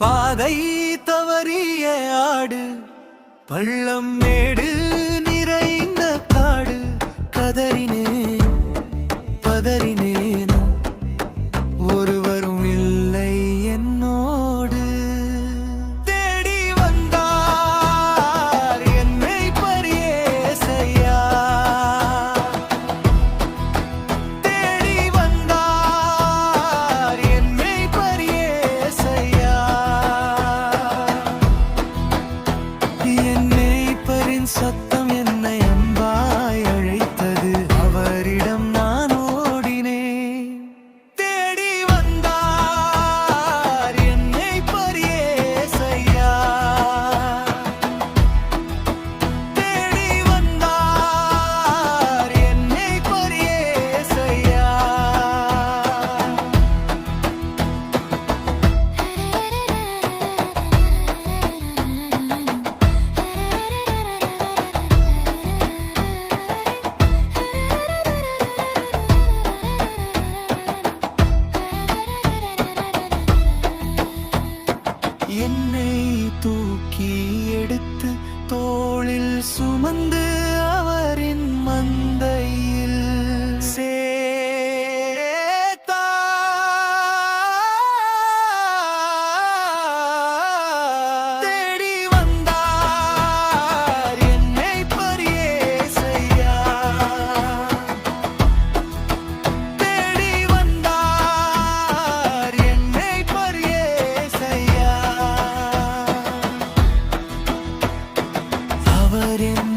பாதை தவறிய ஆடு பள்ளம் மேடு in